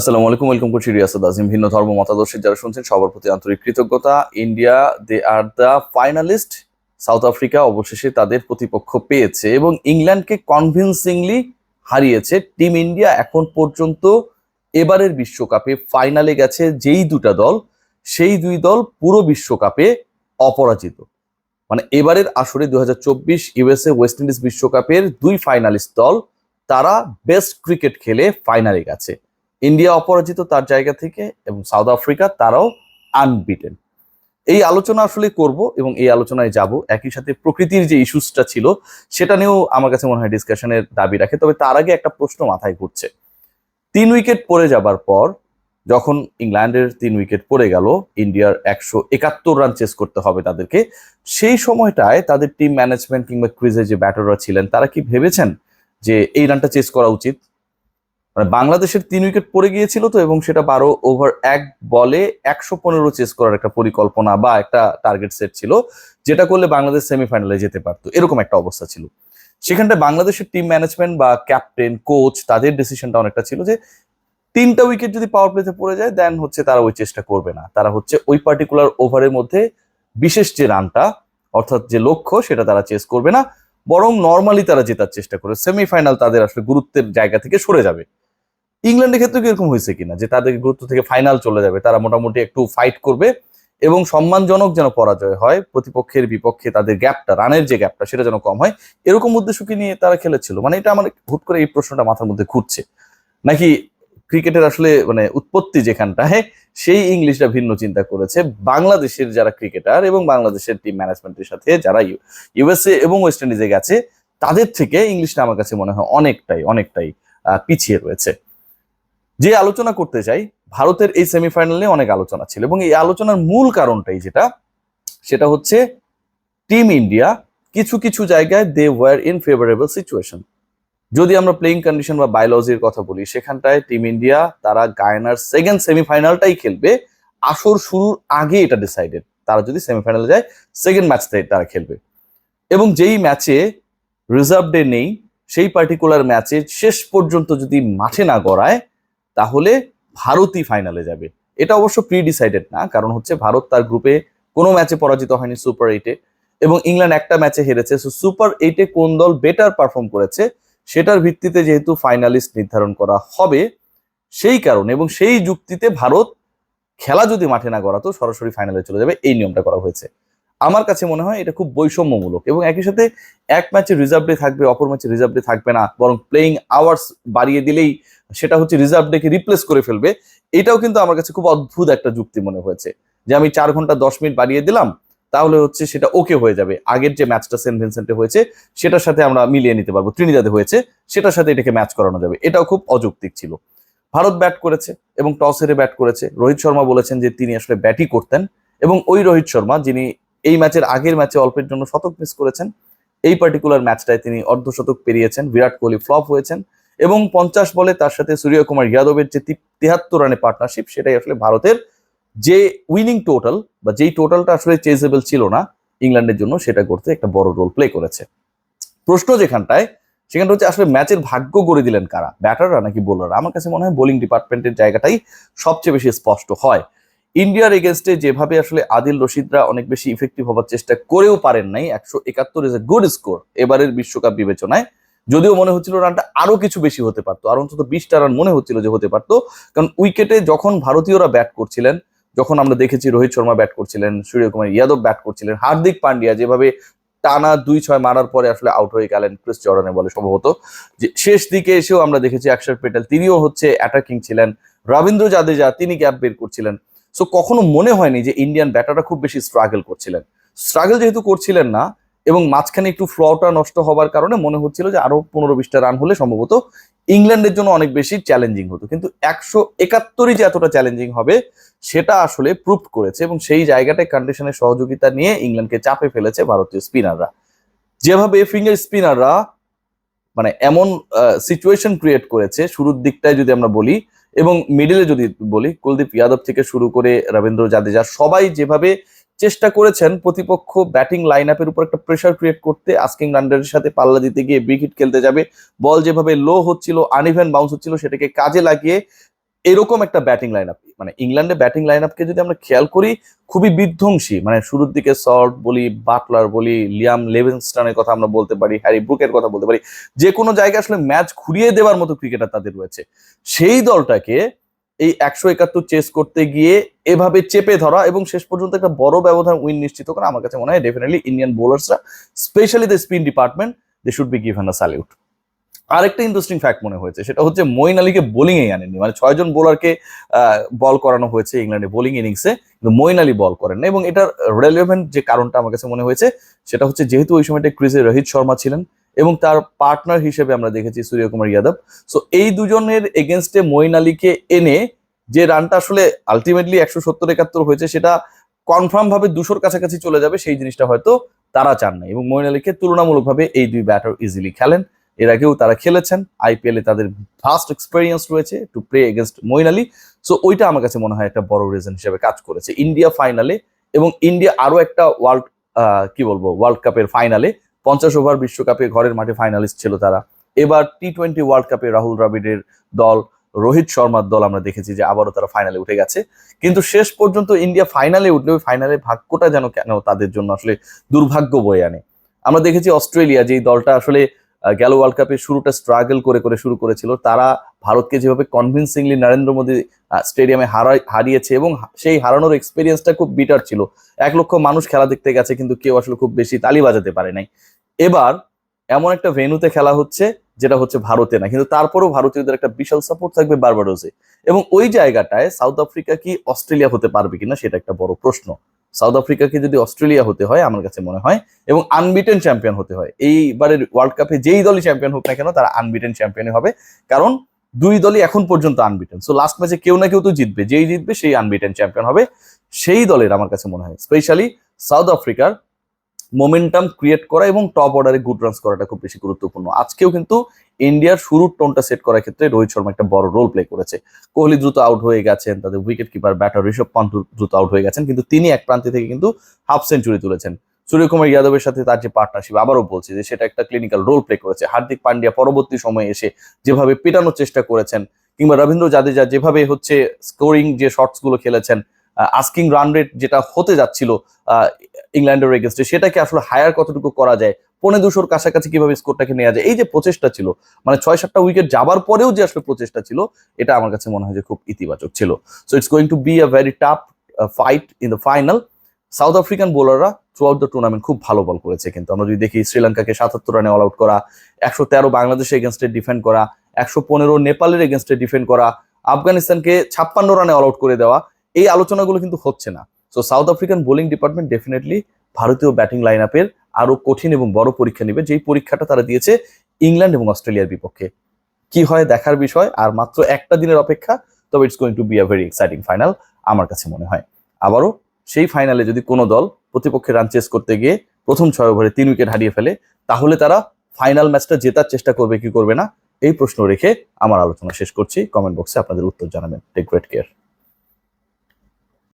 আসসালামু আলাইকুম, ওয়েলকাম করছি রিয়াসাদ আজিম ভিন্ন ধর্ম, মতাদর্শের যারা শুনছেন, সবার প্রতি আন্তরিক কৃতজ্ঞতা। India, they are the finalist, South Africa অবশেষে তাদের প্রতিপক্ষ পেয়েছে এবং ইংল্যান্ডকে কনভিনসিংলি হারিয়েছে। টিম ইন্ডিয়া এখন পর্যন্ত এবারের বিশ্বকাপে ফাইনালে গেছে যেই দুটা দল, সেই দুই দল পুরো বিশ্বকাপে অপরাজিত। মানে এবারের আসরে দু হাজার চব্বিশ ইউএসএ ওয়েস্ট ইন্ডিজ বিশ্বকাপের দুই ফাইনালিস্ট দল, তারা বেস্ট ক্রিকেট খেলে ফাইনালে গেছে। ইন্ডিয়া অপরাজিত তার জায়গা থেকে এবং সাউথ আফ্রিকা তারাও আনবিটেন এই আলোচনা আসলে করব এবং এই আলোচনায় যাব। একই সাথে প্রকৃতির যে ইস্যুসটা ছিল, সেটা নিয়েও আমার কাছে মনে হয় ডিসকাশনের দাবি রাখে। তবে তার আগে একটা প্রশ্ন মাথায় ঘুরছে। তিন উইকেট পড়ে যাবার পর যখন ইংল্যান্ডের তিন উইকেট পড়ে গেল, ইন্ডিয়ার একশো একাত্তর রান চেস করতে হবে তাদেরকে, সেই সময়টায় তাদের টিম ম্যানেজমেন্ট কিংবা ক্রিজে যে ব্যাটাররা ছিলেন, তারা কি ভেবেছেন যে এই রানটা চেস করা উচিত? মানে বাংলাদেশের তিন উইকেট পড়ে গিয়েছিল তো, এবং সেটা বারো ওভার এক বলে একশো পনেরো চেস করার একটা পরিকল্পনা বা একটা টার্গেট সেট ছিল, যেটা করলে বাংলাদেশ সেমিফাইনালে যেতে পারতো। এরকম একটা অবস্থা ছিল। সেখানটা বাংলাদেশের টিম ম্যানেজমেন্ট বা ক্যাপ্টেন কোচ তাদের ডিসিশনটা অনেকটা ছিল যে, তিনটা উইকেট যদি পাওয়ার প্লেতে পড়ে যায় দেন হচ্ছে তারা ওই চেষ্টা করবে না। তারা হচ্ছে ওই পার্টিকুলার ওভারের মধ্যে বিশেষ যে রানটা, অর্থাৎ যে লক্ষ্য, সেটা তারা চেস করবে না। বরং নর্মালি তারা জেতার চেষ্টা করে। সেমিফাইনাল তাদের আসলে গুরুত্বের জায়গা থেকে সরে যাবে। ইংল্যান্ডের ক্ষেত্রে কি এরকম হয়েছে কিনা? যে তাদের গুরুত্ব থেকে ফাইনাল চলে যাবে, তারা মোটামুটি একটু ফাইট করবে এবং সম্মানজনক যেন পরাজয় হয়, প্রতিপক্ষের বিপক্ষে তাদের গ্যাপটা রানের যে গ্যাপটা সেটা যেন কম হয়, এরকম উদ্দেশ্যকে নিয়ে তারা খেলেছিল? মানে এটা আমার হুট করে এই প্রশ্নটা মাথার মধ্যে ঘুরছে। নাকি ক্রিকেটের আসলে মানে উৎপত্তি যেখানটায় সেই ইংলিশটা ভিন্ন চিন্তা করেছে। বাংলাদেশের যারা ক্রিকেটার এবং বাংলাদেশের টিম ম্যানেজমেন্টের সাথে যারা ইউএসএ এবং ওয়েস্ট ইন্ডিজে গেছে, তাদের থেকে ইংলিশটা আমার কাছে মনে হয় অনেকটাই অনেকটাই পিছিয়ে রয়েছে। যে আলোচনা করতে চাই, ভারতের এই সেমিফাইনালে অনেক আলোচনা ছিল এবং এই আলোচনার মূল কারণটাই যেটা, সেটা হচ্ছে টিম ইন্ডিয়া কিছু কিছু জায়গায় they were in favourable situation যদি আমরা প্লেইং কন্ডিশন বা বায়োলজির কথা বলি, সেখানটায় টিম ইন্ডিয়া তারা গায়নার সেকেন্ড সেমিফাইনালটাই খেলবে, আসর শুরুর আগে এটা ডিসাইডেড তারা যদি সেমিফাইনালে যায় সেকেন্ড ম্যাচটাই তারা খেলবে। এবং যেই ম্যাচে রিজার্ভ ডে নেই, সেই পার্টিকুলার ম্যাচে শেষ পর্যন্ত যদি মাঠে না গড়ায় তাহলে ভারতই ফাইনালে যাবে। এটা অবশ্য প্রি ডিসাইডেড না, কারণ হচ্ছে ভারত তার গ্রুপে কোনো ম্যাচে পরাজিত হয়নি সুপার এইটে এবং ইংল্যান্ড একটা ম্যাচে হেরেছে সো সুপার এইটে কোন দল বেটার পারফর্ম করেছে, সেটার ভিত্তিতে যেহেতু ফাইনালিস্ট নির্ধারণ করা হবে, সেই কারণে এবং সেই যুক্তিতে ভারত খেলা যদি মাঠে না গড়াতো, সরাসরি ফাইনালে চলে যাবে, এই নিয়মটা করা হয়েছে। আমার কাছে মনে হয় এটা খুব বৈষম্যমূলক এবং একই সাথে এক ম্যাচে রিজার্ভ ডে থাকবে, অপর ম্যাচে রিজার্ভ ডে থাকবে না, বরং প্লেইং আওয়ার্স বাড়িয়ে দিলেই সেটা হচ্ছে রিজার্ভ ডেকে রিপ্লেস করে ফেলবে। এটাও কিন্তু আমার কাছে খুব অদ্ভুত একটা যুক্তি মনে হয়েছে। যে আমি চার ঘণ্টা দশ মিনিট বাড়িয়ে দিলাম, তাহলে হচ্ছে সেটা ওকে হয়ে যাবে। আগের যে ম্যাচটা সেন্ট ভিনসেন্টে হয়েছে, সেটার সাথে আমরা মিলিয়ে নিতে পারব। ত্রিনিদাদে হয়েছে, সেটার সাথে এটাকে ম্যাচ করানো যাবে। এটাও খুব অযৌক্তিক ছিল। ভারত ব্যাট করেছে এবং টস হেরে ব্যাট করেছে। রোহিত শর্মা বলেছেন যে তিনি আসলে ব্যাটই করতেন এবং ওই রোহিত শর্মা, যিনি এই ম্যাচের আগের ম্যাচে অল্পের জন্য শতক মিস করেছেন, এই পার্টিকুলার ম্যাচটায় তিনি অর্ধশতক পেরিয়েছেন। বিরাট কোহলি ফ্লপ হয়েছেন। এবং পঞ্চাশ বলে তার সাথে সূর্যকুমার যাদবের যে তিহাত্তর রানের পার্টনারশিপ সেটাই আসলে ভারতের যে উইনিং টোটাল বা যেই টোটালটা আসলে চেজেবল ছিল না ইংল্যান্ডের জন্য, সেটা করতে একটা বড় রোল প্লে করেছে। প্রশ্ন যেখানটায়, সেখানটা হচ্ছে আসলে ম্যাচের ভাগ্য গড়ে দিলেন কারা? ব্যাটাররা নাকি বোলাররা আমার কাছে মনে হয় বোলিং ডিপার্টমেন্টের জায়গাটাই সবচেয়ে বেশি স্পষ্ট হয়। ইন্ডিয়ার এগেনস্টে যেভাবে আসলে আদিল রশিদরা অনেক বেশি ইফেক্টিভ হওয়ার চেষ্টা করেও পারেন নাই, একশো একাত্তর ইজ এ গুড স্কোর এবারের বিশ্বকাপ বিবেচনায়। যদিও মনে হচ্ছিল রানটা আরও কিছু বেশি হতে পারতো। আর অন্তত বিশটা রান মনে হচ্ছিল যে হতে পারতো। কারণ উইকেটে যখন ভারতীয়রা ব্যাট করছিলেন, যখন আমরা দেখেছি রোহিত শর্মা ব্যাট করছিলেন, সূর্যকুমার ইয়াদব ব্যাট করছিলেন, হার্দিক পান্ডিয়া যেভাবে টানা দুই ছয় মারার পরে আসলে আউট হয়ে গেলেন ক্রিস জর্ডানে বলে সম্ভবত। যে শেষ দিকে এসেও আমরা দেখেছি অক্ষর পেটেল, তিনিও হচ্ছে অ্যাটাকিং ছিলেন। রবীন্দ্র জাদেজা, তিনি গ্যাপ বের করছিলেন। সো কখনো মনে হয়নি যে ইন্ডিয়ান ব্যাটাররা খুব বেশি স্ট্রাগল করছিলেন। স্ট্রাগল যেহেতু করছিলেন না এবং মাঝখানে একটু ফ্লটা নষ্ট হওয়ার কারণে মনে হচ্ছিল যে আরও পনেরো বিশটা রান হলে সম্ভবত ইংল্যান্ডের জন্য অনেক বেশি চ্যালেঞ্জিং হতো। কিন্তু একশো একাত্তরই যে এতটা চ্যালেঞ্জিং হবে, সেটা আসলে প্রুভ করেছে এবং সেই জায়গাটায় কন্ডিশনের সহযোগিতা নিয়ে ইংল্যান্ডকে চাপে ফেলেছে ভারতীয় স্পিনাররা যেভাবে ফিঙ্গার স্পিনাররা মানে এমন সিচুয়েশন ক্রিয়েট করেছে, শুরুর দিকটায় যদি আমরা বলি এবং মিডিলে যদি বলি, কুলদীপ যাদব থেকে শুরু করে রবীন্দ্র জাদেজা, সবাই যেভাবে চেষ্টা করেছেন প্রতিপক্ষ ব্যাটিং লাইন আপের উপর একটা প্রেশার ক্রিয়েট করতে। আস্কিং রান্ডারের সাথে পাল্লা দিতে গিয়ে উইকেট খেলতে যাবে। বল যেভাবে লো হচ্ছিল আনইভেন বাউন্স হচ্ছিল, সেটাকে কাজে লাগিয়ে এরকম একটা ব্যাটিং লাইন আপ মানে ইংল্যান্ডে ব্যাটিং লাইন আপকে যদি আমরা খেয়াল করি, খুবই বিধ্বংসী। মানে শুরুর দিকে সল্ট বলি বাটলার বলি লিয়াম লেভিনস্টনের কথা আমরা বলতে পারি হ্যারি ব্রুকের কথা বলতে পারি। যে কোনো জায়গায় আসলে ম্যাচ ঘুরিয়ে দেওয়ার মতো ক্রিকেটার তাদের রয়েছে। সেই দলটাকে এই একশো একাত্তর চেস করতে গিয়ে এভাবে চেপে ধরা এবং শেষ পর্যন্ত একটা বড় ব্যবধান উইন নিশ্চিত করা আমার কাছে মনে হয় definitely Indian বোলার্সরা specially the spin department they should be given a salute আরেকটা ইন্টারেস্টিং ফ্যাক্ট মনে হয়েছে, সেটা হচ্ছে মইন আলীকে বোলিং এ আনেনি মানে ছয়জন বোলারকে বল করানো হয়েছে ইংল্যান্ডে বোলিং ইনিংসে কিন্তু মইন আলী বল করেন না এবং এটার রেলিভেন্ট যে কারণটা আমার কাছে মনে হয়েছে, সেটা হচ্ছে যেহেতু ওই সময়টা ক্রিজে রোহিত শর্মা ছিলেন এবং তার পার্টনার হিসেবে আমরা দেখেছি সূর্যকুমার যাদব। সো এই দুজনের এগেনস্টে মইন আলীকে এনে যে রানটা আসলে আলটিমেটলি একশো সত্তর একাত্তর হয়েছে, সেটা কনফার্ম ভাবে দুশোর কাছাকাছি চলে যাবে, সেই জিনিসটা হয়তো তারা চান না এবং মইন আলীকে তুলনামূলকভাবে এই দুই ব্যাটার ইজিলি খেলেন। এর আগেও তারা খেলেছেন আইপিএল তাদের ফার্স্ট এক্সপেরিয়েন্স রয়েছে to play against Moeen Ali. So ওইটা আমার কাছে মনে হয় একটা বড় রিজন হিসেবে কাজ করেছে। ইন্ডিয়া ফাইনালে এবং ইন্ডিয়া আরও একটা ওয়ার্ল্ড কি বলব ওয়ার্ল্ড কাপের ফাইনালে পঞ্চাশ ওভার বিশ্বকাপে ঘরের মাঠে ফাইনালিস্ট ছিল তারা। এবার টি টোয়েন্টি ওয়ার্ল্ড কাপে রাহুল দ্রাবিড়ের দল, রোহিত শর্মার দল আমরা দেখেছি যে আবারও তারা ফাইনালে উঠে গেছে। কিন্তু শেষ পর্যন্ত ইন্ডিয়া ফাইনালে উঠলে ওই ফাইনালে ভাগ্যটা যেন কেন তাদের জন্য আসলে দুর্ভাগ্য বয়ে আনে। আমরা দেখেছি অস্ট্রেলিয়া যেই দলটা আসলে গেল ওয়ার্ল্ড কাপের শুরুটা স্ট্রাগল করে করে শুরু করেছিল। তারা ভারতকে যেভাবে কনভিনসিংলি নরেন্দ্র মোদী স্টেডিয়ামে হারাই হারিয়েছে এবং সেই হারানোর এক্সপিরিয়েন্সটা খুব বিটার ছিল। এক লক্ষ মানুষ খেলা দেখতে গেছে কিন্তু কেউ আসলে খুব বেশি তালি বাজাতে পারে নাই। এবার এমন একটা ভেন্যুতে খেলা হচ্ছে যেটা হচ্ছে ভারতে না, কিন্তু তারপরেও ভারতীয়দের একটা বিশাল সাপোর্ট থাকবে বারবাডোসে। এবং ওই জায়গাটায় সাউথ আফ্রিকা কি অস্ট্রেলিয়া হতে পারবে কিনা সেটা একটা বড় প্রশ্ন। সাউথ আফ্রিকাকে যদি অস্ট্রেলিয়া হতে হয়, আমার কাছে মনে হয়, এবং আনবিটেন চ্যাম্পিয়ন হতে হয়, এইবারের ওয়ার্ল্ড কাপে যেই দলই চ্যাম্পিয়ন হোক না কেন, তারা আনবিটেন চ্যাম্পিয়ন হবে, কারণ দুই দলই এখন পর্যন্ত আনবিটেন সো লাস্ট ম্যাচে কেউ না কেউ তো জিতবে, যেই জিতবে সেই আনবিটেন চ্যাম্পিয়ন হবে, সেই দলের আমার কাছে মনে হয় স্পেশালি সাউথ আফ্রিকার মোমেন্টাম ক্রিয়েট করা এবং টপ অর্ডারে গুড রানস করাটা খুব বেশি গুরুত্বপূর্ণ। আজকেও কিন্তু ইন্ডিয়ার শুরুর টোনটা সেট করার ক্ষেত্রে রোহিত শর্মা একটা বড় রোল প্লে করেছে। কোহলি দ্রুত আউট হয়ে গেছেন, তাদের wicket keeper batter Rishabh Pant দ্রুত আউট হয়ে গেছেন, কিন্তু তিনি এক প্রান্তে থেকে কিন্তু হাফ সেঞ্চুরি তুলেছেন। সূর্যকুমার যাদবের সাথে তার যে পার্টনারশিপ আবারও বলছি যে সেটা একটা ক্লিনিক্যাল রোল প্লে করেছে। হার্দিক পান্ডিয়া পরবর্তী সময়ে এসে যেভাবে পেটানোর চেষ্টা করেছেন, কিংবা রবীন্দ্র জাদেজা যেভাবে হচ্ছে স্কোরিং যে শটসগুলো খেলেছেন আস্কিং রান রেট যেটা হতে যাচ্ছিল ইংল্যান্ডের এগেনস্টে, সেটাকে আসলে হায়ার কতটুকু করা যায়, পৌনে দুশোর কাছাকাছি কীভাবে স্কোরটাকে নেওয়া যায়, এই যে প্রচেষ্টা ছিল মানে ছয় সাতটা উইকেট যাবার পরেও যে আসলে প্রচেষ্টা ছিল, এটা আমার কাছে মনে হয় যে খুব ইতিবাচক ছিল। So it's going to be a very tough fight in the final South African বোলাররা throughout the tournament খুব ভালো বল করেছে কিন্তু। আমরা যদি দেখি শ্রীলঙ্কাকে সাতাত্তর রানে অল আউট করা, একশো তেরো বাংলাদেশের এগেনস্টে ডিফেন্ড করা, একশো পনেরো নেপালের এগেনস্টে ডিফেন্ড করা, আফগানিস্তানকে ছাপ্পান্ন রানে অল আউট করে দেওয়া, এই আলোচনাগুলো কিন্তু হচ্ছে না। So South African bowling department definitely ভারতীয় ব্যাটিং লাইন আপের আরও কঠিন এবং বড় পরীক্ষা নেবে, যেই পরীক্ষাটা তারা দিয়েছে ইংল্যান্ড এবং অস্ট্রেলিয়ার বিপক্ষে। কি হয় দেখার বিষয়, আর মাত্র একটা দিনের অপেক্ষা, তবে it's going to be a very exciting final আমার কাছে মনে হয়। আবারও, সেই ফাইনালে যদি কোনো দল প্রতিপক্ষের রান চেস করতে গিয়ে প্রথম ছয় ওভারে তিন উইকেট হারিয়ে ফেলে, তাহলে তারা ফাইনাল ম্যাচটা জেতার চেষ্টা করবে কি করবে না, এই প্রশ্ন রেখে আমার আলোচনা শেষ করছি। কমেন্ট বক্সে আপনাদের উত্তর জানাবেন। Take great care